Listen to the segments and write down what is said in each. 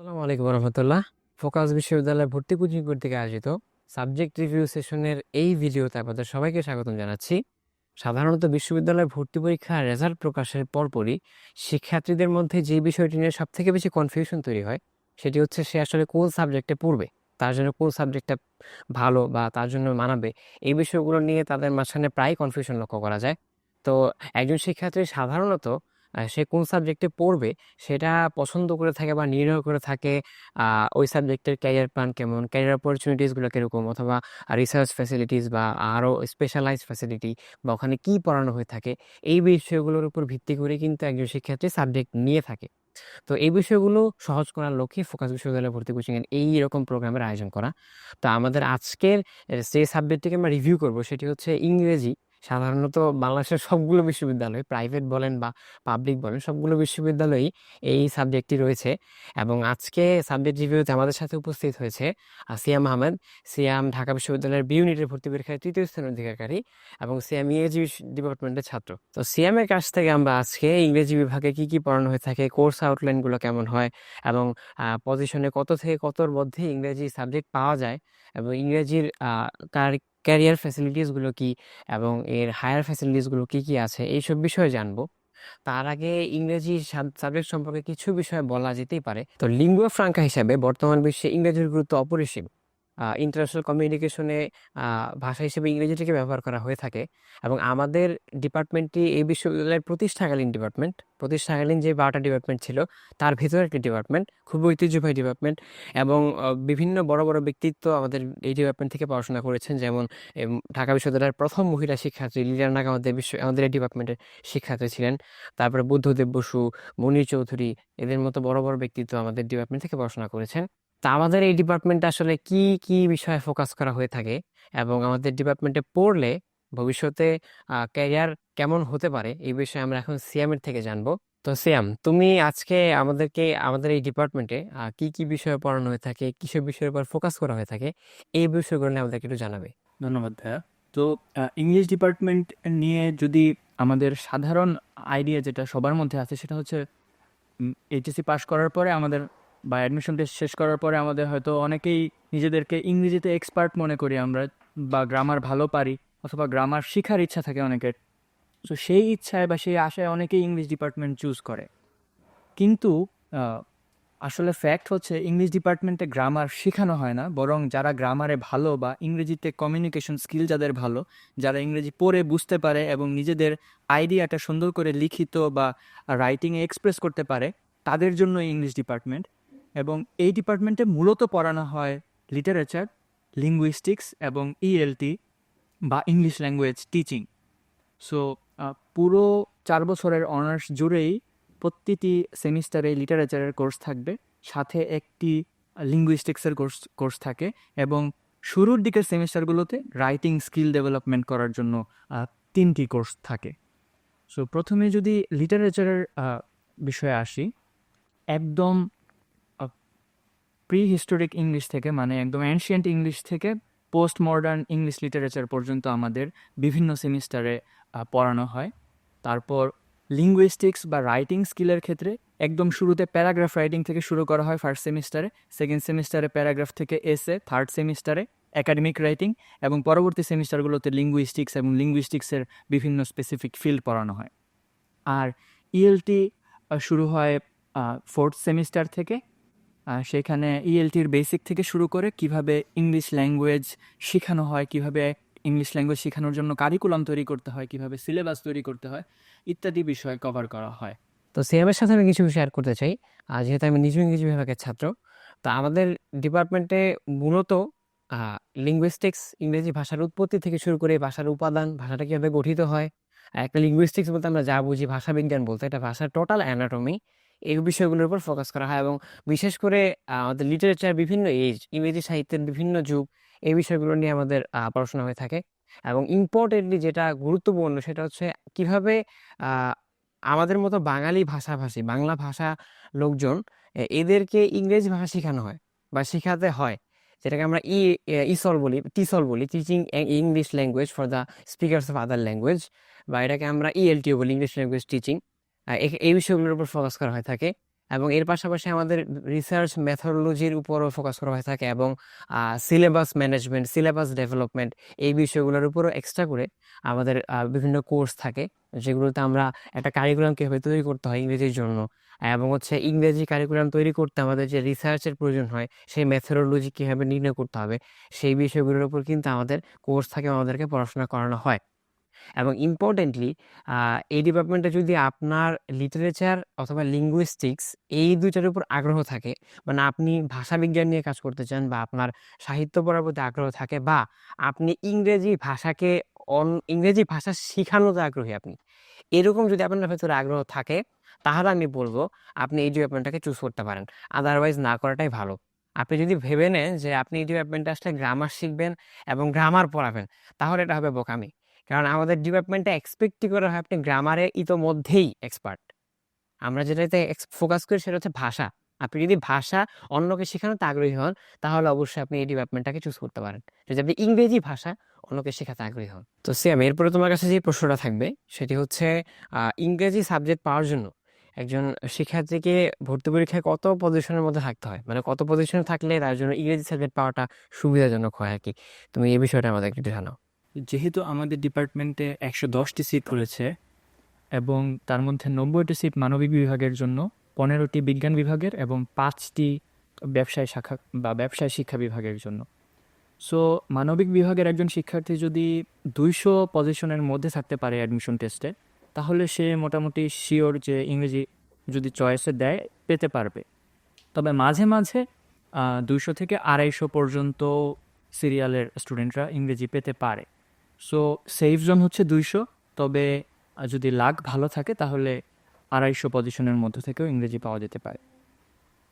আসসালামু আলাইকুম রহমতুল্লাহ। ফোকাস বিশ্ববিদ্যালয় ভর্তি কোচিং কর্তৃক আয়োজিত সাবজেক্ট রিভিউ সেশনের এই ভিডিওতে আপনাদের সবাইকে স্বাগতম জানাচ্ছি। সাধারণত বিশ্ববিদ্যালয় ভর্তি পরীক্ষার রেজাল্ট প্রকাশের পরপরই শিক্ষার্থীদের মধ্যে যে বিষয়টি নিয়ে সব থেকে বেশি কনফিউশন তৈরি হয়, সেটি হচ্ছে সে আসলে কোন সাবজেক্টে পড়বে, তার জন্য কোন সাবজেক্টটা ভালো বা তার জন্য মানাবে, এই বিষয়গুলো নিয়ে তাদের মাঝখানে প্রায় কনফিউশন লক্ষ্য করা যায়। তো একজন শিক্ষার্থী সাধারণত সে কোন সাবজেক্টে পড়বে সেটা পছন্দ করে থাকে বা নির্ণয় করে থাকে ওই সাবজেক্টের ক্যারিয়ার প্ল্যান কেমন ক্যারিয়ার অপরচুনিটিসগুলো কীরকম অথবা রিসার্চ ফ্যাসিলিটিস বা আরও স্পেশালাইজ ফ্যাসিলিটি বা ওখানে কী পড়ানো হয়ে থাকে, এই বিষয়গুলোর উপর ভিত্তি করে কিন্তু একজন শিক্ষার্থী সাবজেক্ট নিয়ে থাকে। তো এই বিষয়গুলো সহজ করার লক্ষ্যে ফোকাস বিশ্ববিদ্যালয়ে ভর্তি কোচিংয়ের এই রকম প্রোগ্রামের আয়োজন করা। তো আমাদের আজকের যে সাবজেক্টটিকে আমরা রিভিউ করব সেটি হচ্ছে ইংরেজি। সাধারণত বাংলাদেশের সবগুলো বিশ্ববিদ্যালয় প্রাইভেট বলেন বা পাবলিক বলেন, সবগুলো বিশ্ববিদ্যালয়েই এই সাবজেক্টটি রয়েছে। এবং আজকে সাবজেক্ট রিভিউতে আমাদের সাথে উপস্থিত হয়েছে সিয়াম আহমেদ সিয়াম ঢাকা বিশ্ববিদ্যালয়ের বি ইউনিটের ভর্তি পরীক্ষায় তৃতীয় স্থান অধিকারী এবং সিয়াম ইংরেজি ডিপার্টমেন্টের ছাত্র। তো সিয়ামের কাছ থেকে আমরা আজকে ইংরেজি বিভাগে কি কি পড়ানো হয়ে থাকে কোর্স আউটলাইনগুলো কেমন হয় এবং পজিশনে কত থেকে কতর মধ্যে ইংরেজি সাবজেক্ট পাওয়া যায় এবং ইংরেজির ক্যারিয়ার ফ্যাসিলিটিসগুলো কি এবং এর হায়ার ফ্যাসিলিটিসগুলো কি কি আছে, এইসব বিষয়ে জানব। তার আগে ইংরেজি সাবজেক্ট সম্পর্কে কিছু বিষয়ে বলা যেতেই পারে। তো লিঙ্গুয়া ফ্রাঙ্কা হিসাবে বর্তমান বিশ্বে ইংরেজির গুরুত্ব অপরিসীম। ইন্টারন্যাশনাল কমিউনিকেশনে ভাষা হিসেবে ইংরেজিটিকে ব্যবহার করা হয়ে থাকে। এবং আমাদের ডিপার্টমেন্টটি এই বিশ্ববিদ্যালয়ের প্রতিষ্ঠাকালীন ডিপার্টমেন্ট প্রতিষ্ঠাকালীন যে বারোটা ডিপার্টমেন্ট ছিল, তার ভিতরে একটি ডিপার্টমেন্ট খুব ঐতিহ্যবাহী ডিপার্টমেন্ট এবং বিভিন্ন বড় বড় ব্যক্তিত্ব আমাদের এই ডিপার্টমেন্ট থেকে পড়াশোনা করেছেন। যেমন ঢাকা বিশ্ববিদ্যালয়ের প্রথম মহিলা শিক্ষার্থী লিলিয়ান নাগ আমাদের বিশ্ব, আমাদের এই ডিপার্টমেন্টের শিক্ষার্থী ছিলেন। তারপরে বুদ্ধদেব বসু, মনির চৌধুরী, এদের মতো বড় বড় ব্যক্তিত্ব আমাদের ডিপার্টমেন্ট থেকে পড়াশোনা করেছেন। তা আমাদের এই ডিপার্টমেন্টে আসলে কি কি বিষয়ে ফোকাস করা হয়ে থাকে এবং আমাদের ডিপার্টমেন্টে পড়লে ভবিষ্যতে ক্যারিয়ার কেমন হতে পারে এই বিষয়ে আমরা এখন সিয়ামের থেকে জানব। তো সিয়াম তুমি আজকে আমাদেরকে, আমাদের এই ডিপার্টমেন্টে কি কি বিষয়ে পড়ানো হয়ে থাকে কিসব বিষয়ের উপর ফোকাস করা হয়ে থাকে এই বিষয়গুলো নিয়ে আমাদেরকে একটু জানাবে। ধন্যবাদ ভাইয়া। তো ইংলিশ ডিপার্টমেন্ট নিয়ে যদি আমাদের সাধারণ আইডিয়া যেটা সবার মধ্যে আছে সেটা হচ্ছে এইচএসসি পাশ করার পরে আমাদের বা অ্যাডমিশন টেস্ট শেষ করার পরে আমাদের হয়তো অনেকেই নিজেদেরকে ইংরেজিতে এক্সপার্ট মনে করি আমরা, বা গ্রামার ভালো পারি, অথবা গ্রামার শেখার ইচ্ছা থাকে অনেকের। তো সেই ইচ্ছায় বা সেই আশায় অনেকেই ইংলিশ ডিপার্টমেন্ট চুজ করে। কিন্তু আসলে ফ্যাক্ট হচ্ছে ইংলিশ ডিপার্টমেন্টে গ্রামার শেখানো হয় না, বরং যারা গ্রামারে ভালো বা ইংরেজিতে কমিউনিকেশন স্কিল যাদের ভালো, যারা ইংরেজি পড়ে বুঝতে পারে এবং নিজেদের আইডিয়াটা সুন্দর করে লিখিত বা রাইটিংয়ে এক্সপ্রেস করতে পারে, তাদের জন্য ইংলিশ ডিপার্টমেন্ট এবং এই ডিপার্টমেন্টে মূলত পড়ানো হয় লিটারেচার লিঙ্গুইস্টিক্স এবং ইএলটি বা ইংলিশ ল্যাঙ্গুয়েজ টিচিং সো পুরো চার বছরের অনার্স জুড়েই প্রতিটি সেমিস্টারে লিটারেচারের কোর্স থাকবে। সাথে একটি লিঙ্গুইস্টিক্সের কোর্স কোর্স থাকে এবং শুরুর দিকের সেমিস্টারগুলোতে রাইটিং স্কিল ডেভেলপমেন্ট করার জন্য তিনটি কোর্স থাকে। সো প্রথমে যদি লিটারেচারের বিষয়ে আসি, একদম প্রি হিস্টোরিক ইংলিশ থেকে মানে একদম অ্যানশিয়েন্ট ইংলিশ থেকে পোস্ট মডার্ন ইংলিশ লিটারেচার পর্যন্ত আমাদের বিভিন্ন সেমিস্টারে পড়ানো হয়। তারপর লিঙ্গুইস্টিক্স বা রাইটিং স্কিলের ক্ষেত্রে একদম শুরুতে প্যারাগ্রাফ রাইটিং থেকে শুরু করা হয় ফার্স্ট সেমিস্টারে সেকেন্ড সেমিস্টারে প্যারাগ্রাফ থেকে এসে থার্ড সেমিস্টারে একাডেমিক রাইটিং এবং পরবর্তী সেমিস্টারগুলোতে লিঙ্গুইস্টিক্স এবং লিঙ্গুইস্টিক্সের বিভিন্ন স্পেসিফিক ফিল্ড পড়ানো হয়। আর ইএলটি শুরু হয় ফোর্থ সেমিস্টার থেকে। সেখানে ইএলটির বেসিক থেকে শুরু করে কীভাবে ইংলিশ ল্যাঙ্গুয়েজ শেখানো হয়, কীভাবে ইংলিশ ল্যাঙ্গুয়েজ শেখানোর জন্য কারিকুলাম তৈরি করতে হয়, কীভাবে সিলেবাস তৈরি করতে হয়, ইত্যাদি বিষয় কভার করা হয়। তো সিয়ামের সাথে আমি কিছু শেয়ার করতে চাই। আর যেহেতু আমি নিজেও ইংরেজি বিভাগের ছাত্র, তো আমাদের ডিপার্টমেন্টে মূলত লিঙ্গুইস্টিক্স ইংরেজি ভাষার উৎপত্তি থেকে শুরু করে ভাষার উপাদান, ভাষাটা কীভাবে গঠিত হয়, একটা লিঙ্গুইস্টিক্স বলতে আমরা যা বুঝি ভাষা বিজ্ঞান বলতে, এটা ভাষার টোটাল অ্যানাটমি এই বিষয়গুলোর উপর ফোকাস করা হয় এবং বিশেষ করে আমাদের লিটারেচার বিভিন্ন এজ ইংরেজি সাহিত্যের বিভিন্ন যুগ, এই বিষয়গুলো নিয়ে আমাদের পড়াশোনা হয়ে থাকে। এবং ইম্পর্টেন্টলি যেটা গুরুত্বপূর্ণ সেটা হচ্ছে কীভাবে আমাদের মতো বাঙালি ভাষাভাষী, বাংলা ভাষা লোকজন এদেরকে ইংরেজি ভাষা শেখানো হয় বা শেখাতে হয়। যেটাকে আমরা ই ইসল বলি, টিসল বলি teaching English language for the speakers of other language বা এটাকে আমরা ইএলটিও বলি ইংলিশ ল্যাঙ্গুয়েজ টিচিং এই বিষয়গুলোর উপর ফোকাস করা হয়ে থাকে এবং এর পাশাপাশি আমাদের রিসার্চ মেথোডোলজির উপরও ফোকাস করা হয়ে থাকে এবং সিলেবাস ম্যানেজমেন্ট সিলেবাস ডেভেলপমেন্ট এই বিষয়গুলোর উপরও এক্সট্রা করে আমাদের বিভিন্ন কোর্স থাকে যেগুলোতে আমরা একটা কারিকুলাম কীভাবে তৈরি করতে হয় ইংরেজির জন্য। এবং হচ্ছে ইংরেজি কারিকুলাম তৈরি করতে আমাদের যে রিসার্চের প্রয়োজন হয় সেই মেথোডোলজি কীভাবে নির্ণয় করতে হবে সেই বিষয়গুলোর উপর কিন্তু আমাদের কোর্স থাকে আমাদেরকে পড়াশোনা করানো হয়। এবং ইম্পর্টেন্টলি এই ডিপার্টমেন্টে যদি আপনার লিটারেচার অথবা লিঙ্গুইস্টিক্স এই দুইটার উপর আগ্রহ থাকে মানে আপনি ভাষাবিজ্ঞান নিয়ে কাজ করতে চান বা আপনার সাহিত্য পড়ার প্রতি আগ্রহ থাকে বা আপনি ইংরেজি ভাষাকে অন, ইংরেজি ভাষা শেখানোতে আগ্রহী আপনি, এরকম যদি আপনার ভেতরে আগ্রহ থাকে, তাহলে আমি বলব আপনি এই ডিপার্টমেন্টটাকে চুজ করতে পারেন। আদারওয়াইজ না করাটাই ভালো। আপনি যদি ভেবে নেন যে আপনি এই ডিপার্টমেন্টে আসলে গ্রামার শিখবেন এবং গ্রামার পড়াবেন, তাহলে এটা হবে বোকামি। কারণ আমাদের ডিপার্টমেন্টে এক্সপেক্টই করা হয় আপনি গ্রামারে ইতোমধ্যেই এক্সপার্ট আমরা যেটাতে ফোকাস করি সেটা হচ্ছে ভাষা। আপনি যদি ভাষা অন্যকে শেখানোতে আগ্রহী হন, তাহলে অবশ্যই আপনি এই ডিপার্টমেন্টটাকে চুজ করতে পারেন। যদি আপনি ইংরেজি ভাষা অন্যকে শেখাতে আগ্রহী হন। তো সিয়াম এরপরে তোমার কাছে যে প্রশ্নটা থাকবে, সেটি হচ্ছে ইংরেজি সাবজেক্ট পাওয়ার জন্য একজন শিক্ষার্থীকে ভর্তি পরীক্ষায় কত পজিশনের মধ্যে থাকতে হয়? মানে কত পজিশনে থাকলে তার জন্য ইংরেজি সাবজেক্ট পাওয়াটা সুবিধাজনক হয় আর কি? তুমি এই বিষয়টা আমাদের একটু জানাও। যেহেতু আমাদের ডিপার্টমেন্টে একশো দশটি সিট রয়েছে এবং তার মধ্যে নব্বইটি সিট মানবিক বিভাগের জন্য, পনেরোটি বিজ্ঞান বিভাগের এবং পাঁচটি ব্যবসায় শাখা বা ব্যবসায় শিক্ষা বিভাগের জন্য। সো মানবিক বিভাগের একজন শিক্ষার্থী যদি দুইশো পজিশনের মধ্যে থাকতে পারে অ্যাডমিশন টেস্টে তাহলে সে মোটামুটি শিওর যে ইংরেজি যদি চয়েসে দেয়, পেতে পারবে। তবে মাঝে মাঝে দুইশো থেকে আড়াইশো পর্যন্ত সিরিয়ালের স্টুডেন্টরা ইংরেজি পেতে পারে। সো সেফ জোন হচ্ছে দুইশো, তবে যদি লাক ভালো থাকে, তাহলে আড়াইশো পজিশনের মধ্য থেকেও ইংরেজি পাওয়া যেতে পারে।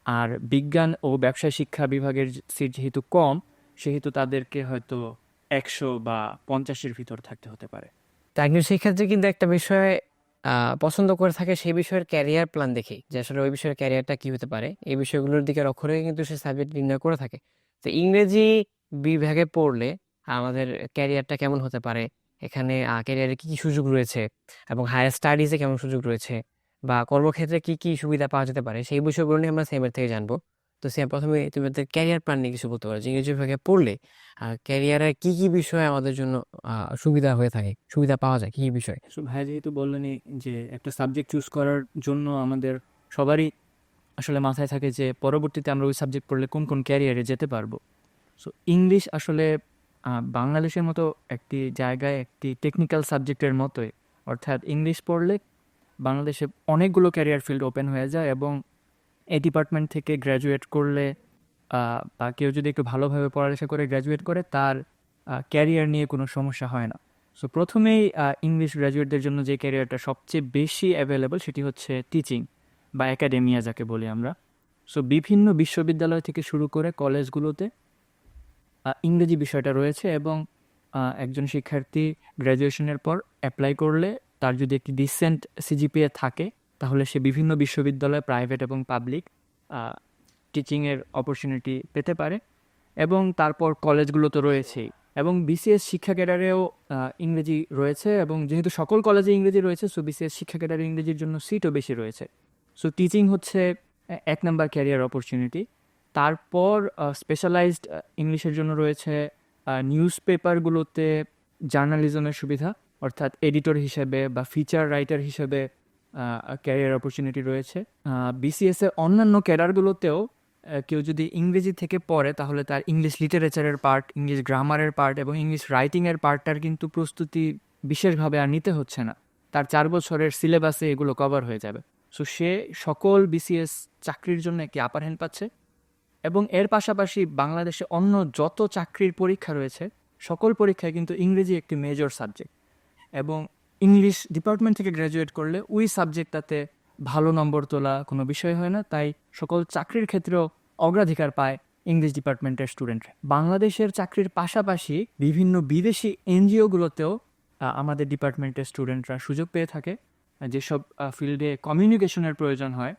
আর বিজ্ঞান ও ব্যবসায় শিক্ষা বিভাগের সিট যেহেতু কম, সেহেতু তাদেরকে হয়তো একশো বা পঞ্চাশের ভিতর থাকতে হতে পারে। তো একজন শিক্ষার্থী কিন্তু একটা বিষয় পছন্দ করে থাকে সেই বিষয়ের ক্যারিয়ার প্ল্যান দেখেই, যে আসলে ওই বিষয়ের ক্যারিয়ারটা কি হতে পারে। এই বিষয়গুলোর দিকে রেখে কিন্তু সে সাবজেক্ট নির্ণয় করে থাকে। তো ইংরেজি বিভাগে পড়লে আমাদের ক্যারিয়ারটা কেমন হতে পারে? এখানে ক্যারিয়ারে কি কি সুযোগ রয়েছে? এবং হায়ার স্টাডিজে কেমন সুযোগ রয়েছে? বা কর্মক্ষেত্রে কি কি সুবিধা পাওয়া যেতে পারে? সেই বিষয়গুলো নিয়ে আমরা সেমের থেকে জানব। তো সে প্রথমে তুমি ক্যারিয়ার প্ল্যান নিয়ে কিছু বলতে পারো। যে ইংরেজি বিভাগে পড়লে ক্যারিয়ারে কি কি বিষয় আমাদের জন্য সুবিধা হয়ে থাকে? সুবিধা পাওয়া যায়? কি কি বিষয়? সো ভাই যেহেতু বললেনই যে একটা সাবজেক্ট চুজ করার জন্য আমাদের সবারই আসলে মাথায় থাকে যে পরবর্তীতে আমরা ওই সাবজেক্ট পড়লে কোন কোন ক্যারিয়ারে যেতে পারব। সো ইংলিশ আসলে বাংলাদেশের মতো একটি জায়গায় একটি টেকনিক্যাল সাবজেক্টের মতোই। অর্থাৎ ইংলিশ পড়লে বাংলাদেশে অনেকগুলো ক্যারিয়ার ফিল্ড ওপেন হয়ে যায় এবং এই ডিপার্টমেন্ট থেকে গ্র্যাজুয়েট করলে বা কেউ যদি একটু ভালোভাবে পড়ালেখা করে গ্র্যাজুয়েট করে, তার ক্যারিয়ার নিয়ে কোনো সমস্যা হয় না। সো প্রথমেই ইংলিশ গ্র্যাজুয়েটদের জন্য যে ক্যারিয়ারটা সবচেয়ে বেশি অ্যাভেলেবল সেটি হচ্ছে টিচিং বা একাডেমিয়া যাকে বলি আমরা। সো বিভিন্ন বিশ্ববিদ্যালয় থেকে শুরু করে কলেজগুলোতে ইংরেজি বিষয়টা রয়েছে এবং একজন শিক্ষার্থী গ্র্যাজুয়েশনের পর অ্যাপ্লাই করলে তার যদি একটি ডিসেন্ট সিজিপিএ থাকে, তাহলে সে বিভিন্ন বিশ্ববিদ্যালয় প্রাইভেট এবং পাবলিক টিচিংয়ের অপরচুনিটি পেতে পারে এবং তারপর কলেজগুলো তো রয়েছেই এবং বিসিএস শিক্ষা ক্যাডারেও ইংরেজি রয়েছে এবং যেহেতু সকল কলেজে ইংরেজি রয়েছে সো বিসিএস শিক্ষা ক্যাডারে ইংরেজির জন্য সিটও বেশি রয়েছে। সো টিচিং হচ্ছে এক নাম্বার ক্যারিয়ার অপরচুনিটি তারপর স্পেশালাইজড ইংলিশের জন্য রয়েছে নিউজ পেপারগুলোতে জার্নালিজমের সুবিধা, অর্থাৎ এডিটর হিসেবে বা ফিচার রাইটার হিসেবে ক্যারিয়ার অপরচুনিটি রয়েছে। বিসিএস এর অন্যান্য ক্যাডারগুলোতেও কেউ যদি ইংরেজি থেকে পড়ে, তাহলে তার ইংলিশ লিটারেচারের পার্ট ইংলিশ গ্রামারের পার্ট এবং ইংলিশ রাইটিংয়ের পার্টটার কিন্তু প্রস্তুতি বিশেষভাবে আর নিতে হচ্ছে না। তার চার বছরের সিলেবাসে এগুলো কভার হয়ে যাবে। সো সে সকল বিসিএস চাকরির জন্য একটি আপার হ্যান্ড পাচ্ছে। এবং এর পাশাপাশি বাংলাদেশে অন্য যত চাকরির পরীক্ষা রয়েছে, সকল পরীক্ষায় কিন্তু ইংরেজি একটি মেজর সাবজেক্ট এবং ইংলিশ ডিপার্টমেন্ট থেকে গ্র্যাজুয়েট করলে ওই সাবজেক্টটাতে ভালো নম্বর তোলা কোনো বিষয় হয় না, তাই সকল চাকরির ক্ষেত্রেও অগ্রাধিকার পায় ইংলিশ ডিপার্টমেন্টের স্টুডেন্ট বাংলাদেশের চাকরির পাশাপাশি বিভিন্ন বিদেশি এনজিওগুলোতেও আমাদের ডিপার্টমেন্টের স্টুডেন্টরা সুযোগ পেয়ে থাকে। যেসব ফিল্ডে কমিউনিকেশনের প্রয়োজন হয়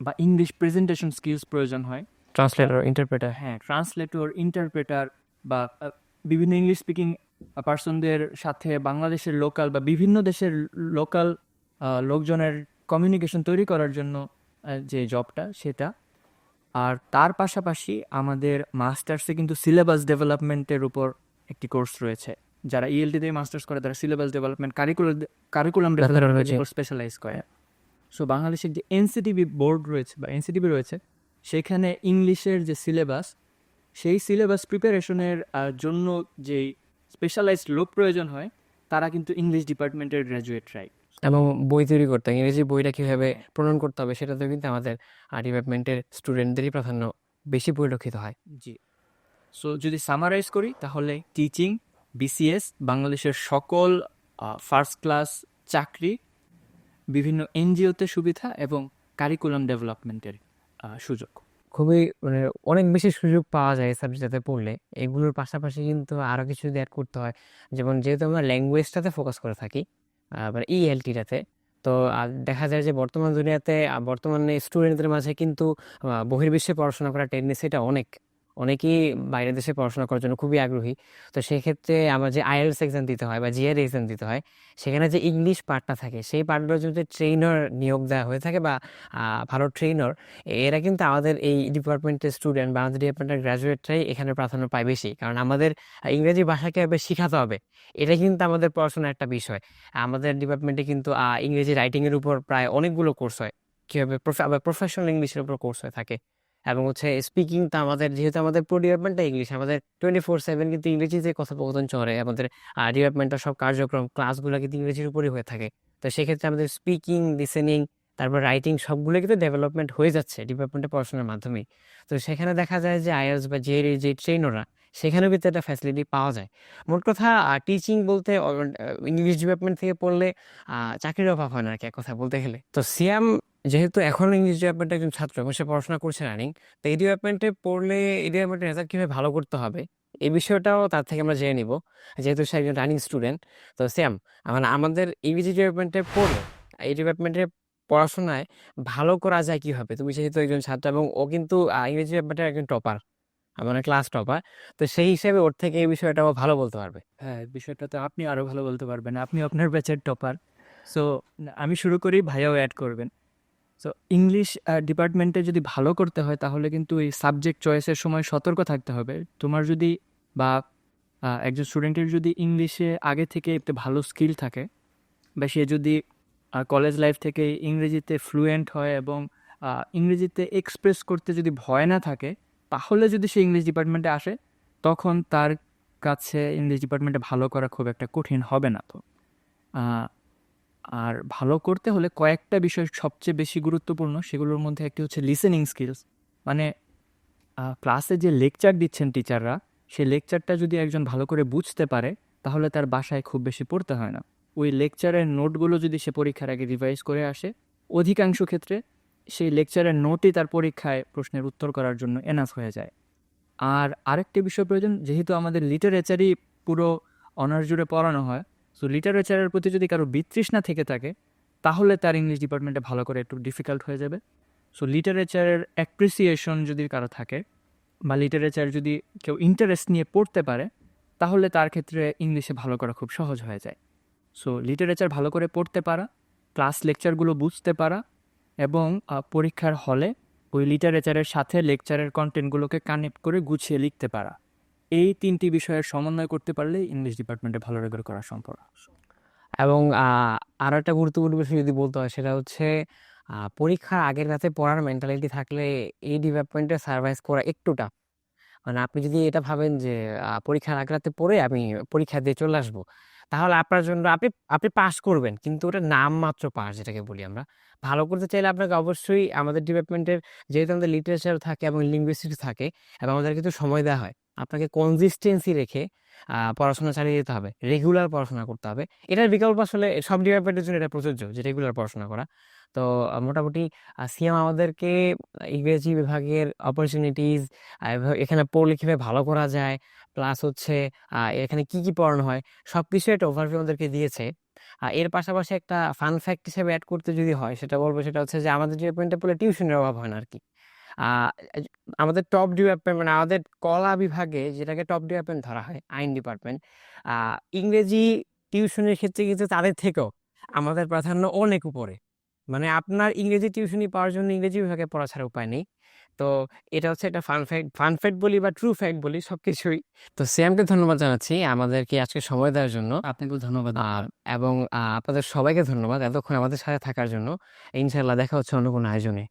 বা ইংলিশ প্রেজেন্টেশন স্কিলস প্রয়োজন হয়। ট্রান্সলেটর ইন্টারপ্রেটার হ্যাঁ ট্রান্সলেটর ইন্টারপ্রেটার বা বিভিন্ন ইংলিশ স্পিকিং পার্সনদের সাথে বাংলাদেশের লোকাল বা বিভিন্ন দেশের লোকাল লোকজনের কমিউনিকেশন তৈরি করার জন্য যে জবটা সেটা। আর তার পাশাপাশি আমাদের মাস্টার্সে কিন্তু সিলেবাস ডেভেলপমেন্টের উপর একটি কোর্স রয়েছে। যারা ইএলটি দিয়ে মাস্টার্স করে তারা syllabus development curriculum curriculum. Specialize করে। সো বাংলাদেশের যে এনসিটিভি বোর্ড রয়েছে বা এনসিটিভি রয়েছে সেখানে ইংলিশের যে সিলেবাস সেই সিলেবাস প্রিপারেশনের জন্য যেই স্পেশালাইজড লোক প্রয়োজন হয় তারা কিন্তু ইংলিশ ডিপার্টমেন্টের গ্র্যাজুয়েট রাই এবং বই তৈরি করতে হয়। ইংরেজি বইটা কীভাবে প্রণয়ন করতে হবে সেটাতেও কিন্তু আমাদের ডিপার্টমেন্টের স্টুডেন্টদেরই প্রাধান্য বেশি পরিলক্ষিত হয়। জি। সো যদি সামারাইজ করি তাহলে টিচিং বিসিএস বাংলাদেশের সকল ফার্স্ট ক্লাস চাকরি বিভিন্ন এনজিওতে সুবিধা এবং কারিকুলাম ডেভেলপমেন্টের সুযোগ। খুবই মানে অনেক বেশি সুযোগ পাওয়া যায় এই সাবজেক্টটাতে পড়লে। এগুলোর পাশাপাশি কিন্তু আরও কিছু যদি অ্যাড করতে হয়, যেমন যেহেতু আমরা ল্যাঙ্গুয়েজটাতে ফোকাস করে থাকি মানে ইএলটিটাতে তো দেখা যায় যে বর্তমান দুনিয়াতে বর্তমানে স্টুডেন্টদের মাঝে কিন্তু বহির্বিশ্বে পড়াশোনা করার টেন্ডেন্সিটা অনেক। অনেকেই বাইরের দেশে পড়াশোনা করার জন্য খুবই আগ্রহী। তো সেক্ষেত্রে আমার যে আইএলস এক্সাম দিতে হয় বা জিআর এক্সাম দিতে হয়, সেখানে যে ইংলিশ পার্টটা থাকে, সেই পার্টগুলোর জন্য ট্রেনার নিয়োগ দেওয়া হয়ে থাকে বা ভালো ট্রেনার এরা কিন্তু আমাদের এই ডিপার্টমেন্টের স্টুডেন্ট বা আমাদের ডিপার্টমেন্টের গ্র্যাজুয়েটরাই এখানে প্রাধান্য পায় বেশি। কারণ আমাদের ইংরেজি ভাষাকে এবার শেখাতে হবে। এটা কিন্তু আমাদের পড়াশোনার একটা বিষয়। আমাদের ডিপার্টমেন্টে কিন্তু ইংরেজি রাইটিংয়ের উপর প্রায় অনেকগুলো কোর্স হয়। কীভাবে প্রফেশনাল ইংলিশের উপর কোর্স হয়ে থাকে। এবং হচ্ছে স্পিকিং স্পিকিংটা আমাদের, যেহেতু আমাদের পুরো ডিপার্টমেন্টটা ইংলিশ আমাদের টোয়েন্টি ফোর সেভেন কিন্তু ইংরেজিতে কথোপকথন চলে আমাদের ডিপার্টমেন্টের সব কার্যক্রম ক্লাসগুলো কিন্তু ইংরেজির উপরই হয়ে থাকে। তো সেক্ষেত্রে আমাদের স্পিকিং লিসেনিং তারপর রাইটিং সবগুলো কিন্তু ডেভেলপমেন্ট হয়ে যাচ্ছে ডিপার্টমেন্টে পড়াশোনার মাধ্যমেই তো সেখানে দেখা যায় যে আইএস বা জের যে ট্রেনাররা সেখানেও কিন্তু একটা ফ্যাসিলিটি পাওয়া যায়। মোট কথা টিচিং বলতে ইংলিশ ডিপার্টমেন্ট থেকে পড়লে চাকরির অভাব হয় না আর কি এক কথা বলতে গেলে। তো সিয়াম যেহেতু এখন ইংলিশ ডিপার্টমেন্টের একজন ছাত্র এবং সে পড়াশোনা করছে রানিং তো এই ডিপার্টমেন্টে পড়লে এই ডিপার্টমেন্টের রেজাল্ট কীভাবে ভালো করতে হবে? এই বিষয়টাও তার থেকে আমরা জেনে নিব। যেহেতু সে একজন রানিং স্টুডেন্ট তো স্যাম মানে আমাদের ইংরেজি ডিপার্টমেন্টে পড়লে, এই ডিপার্টমেন্টে পড়াশোনায় ভালো করা যায় কীভাবে? তুমি যেহেতু একজন ছাত্র এবং ও কিন্তু ইংরেজি ডিপার্টমেন্টের একজন টপার মানে ক্লাস টপার তো সেই হিসেবে ওর থেকে এই বিষয়টা ও ভালো বলতে পারবে। হ্যাঁ বিষয়টা তো আপনি আরও ভালো বলতে পারবেন। আপনি আপনার ব্যাচের টপার সো আমি শুরু করি, ভাইয়াও অ্যাড করবেন। সো ইংলিশ ডিপার্টমেন্টে যদি ভালো করতে হয়, তাহলে কিন্তু এই সাবজেক্ট চয়েসের সময় সতর্ক থাকতে হবে। তোমার যদি বা একজন স্টুডেন্টের যদি ইংলিশে আগে থেকে একটু ভালো স্কিল থাকে বা সে যদি কলেজ লাইফ থেকে ইংরেজিতে ফ্লুয়েন্ট হয় এবং ইংরেজিতে এক্সপ্রেস করতে যদি ভয় না থাকে, তাহলে যদি সে ইংলিশ ডিপার্টমেন্টে আসে, তখন তার কাছে ইংলিশ ডিপার্টমেন্টে ভালো করা খুব একটা কঠিন হবে না তো। আর ভালো করতে হলে কয়েকটা বিষয় সবচেয়ে বেশি গুরুত্বপূর্ণ, সেগুলোর মধ্যে একটি হচ্ছে লিসেনিং স্কিলস মানে ক্লাসে যে লেকচার দিচ্ছেন টিচাররা সেই লেকচারটা যদি একজন ভালো করে বুঝতে পারে, তাহলে তার বাসায় খুব বেশি পড়তে হয় না। ওই লেকচারের নোটগুলো যদি সে পরীক্ষার আগে রিভাইজ করে আসে, অধিকাংশ ক্ষেত্রে সেই লেকচারের নোটই তার পরীক্ষায় প্রশ্নের উত্তর করার জন্য এনাফ হয়ে যায়। আর আরেকটি বিষয় প্রয়োজন, যেহেতু আমাদের লিটারেচারই পুরো অনার্স জুড়ে পড়ানো হয় সো লিটারেচারের প্রতি যদি কারও বিতৃষ্ণা থেকে থাকে, তাহলে তার ইংলিশ ডিপার্টমেন্টে ভালো করে একটু ডিফিকাল্ট হয়ে যাবে। সো লিটারেচারের অ্যাপ্রিসিয়েশন যদি কারও থাকে, বা লিটারেচার যদি কেউ ইন্টারেস্ট নিয়ে পড়তে পারে, তাহলে তার ক্ষেত্রে ইংলিশে ভালো করা খুব সহজ হয়ে যায়। সো লিটারেচার ভালো করে পড়তে পারা ক্লাস লেকচারগুলো বুঝতে পারা, এবং পরীক্ষার হলে ওই লিটারেচারের সাথে লেকচারের কন্টেন্টগুলোকে কানেক্ট করে গুছিয়ে লিখতে পারা। এই তিনটি বিষয়ের সমন্বয় করতে পারলে ইংলিশ ডিপার্টমেন্টে ভালো রেজাল্ট করা সম্ভব। এবং আর একটা গুরুত্বপূর্ণ বিষয় যদি বলতে হয়, সেটা হচ্ছে পরীক্ষার আগের রাতে পড়ার মেন্টালিটি থাকলে এই ডিপার্টমেন্টে সার্ভাইস করা একটু টাফ মানে আপনি যদি এটা ভাবেন যে পরীক্ষার আগের রাতে পড়ে আমি পরীক্ষা দিয়ে চলে আসব, তাহলে আপনার জন্য আপনি আপনি পাস করবেন, কিন্তু ওটা নামমাত্র পাস যেটাকে বলি আমরা। ভালো করতে চাইলে আপনাকে অবশ্যই আমাদের ডিপার্টমেন্টের যেহেতু আমাদের লিটারেচার থাকে এবং লিঙ্গুইস্টিক্স থাকে, এবং আমাদের কিন্তু সময় দেওয়া হয় আপনাকে কনসিস্টেন্সি রেখে পড়াশোনা চালিয়ে যেতে হবে রেগুলার পড়াশোনা করতে হবে। এটার বিকল্প আসলে সব ডিপার্টমেন্টের জন্য এটা প্রযোজ্য, যে রেগুলার পড়াশোনা করা। তো মোটামুটি সিএম আমাদেরকে ইংরেজি বিভাগের অপরচুনিটিস এখানে পড়লে ভালো করা যায় প্লাস হচ্ছে এখানে কি কি পড়ানো হয় সব কিছু একটা ওভারভিউ আমাদেরকে দিয়েছে। এর পাশাপাশি একটা ফান ফ্যাক্ট হিসেবে অ্যাড করতে যদি হয়, সেটা বলব সেটা হচ্ছে যে আমাদের ডিপার্টমেন্টে পড়লে টিউশনের অভাব হয় না আর কি আমাদের টপ ডিপার্টমেন্ট মানে আমাদের কলা বিভাগে যেটাকে টপ ডিপার্টমেন্ট ধরা হয় আইন ডিপার্টমেন্ট ইংরেজি টিউশনের ক্ষেত্রে কিন্তু তাদের থেকেও আমাদের প্রাধান্য অনেক উপরে। মানে আপনার ইংরেজি টিউশনি পাওয়ার জন্য ইংরেজি বিভাগে পড়া ছাড়া উপায় নেই। তো এটা হচ্ছে একটা ফান ফ্যাক্ট ফান ফ্যাক্ট বলি বা ট্রু ফ্যাক্ট বলি সবকিছুই। তো সিয়ামকে ধন্যবাদ জানাচ্ছি আমাদেরকে আজকে সময় দেওয়ার জন্য। আপনাকেও ধন্যবাদ। আর এবং আপনাদের সবাইকে ধন্যবাদ এতক্ষণ আমাদের সাথে থাকার জন্য। ইনশাল্লাহ দেখা হচ্ছে অন্য কোনো আয়োজনে।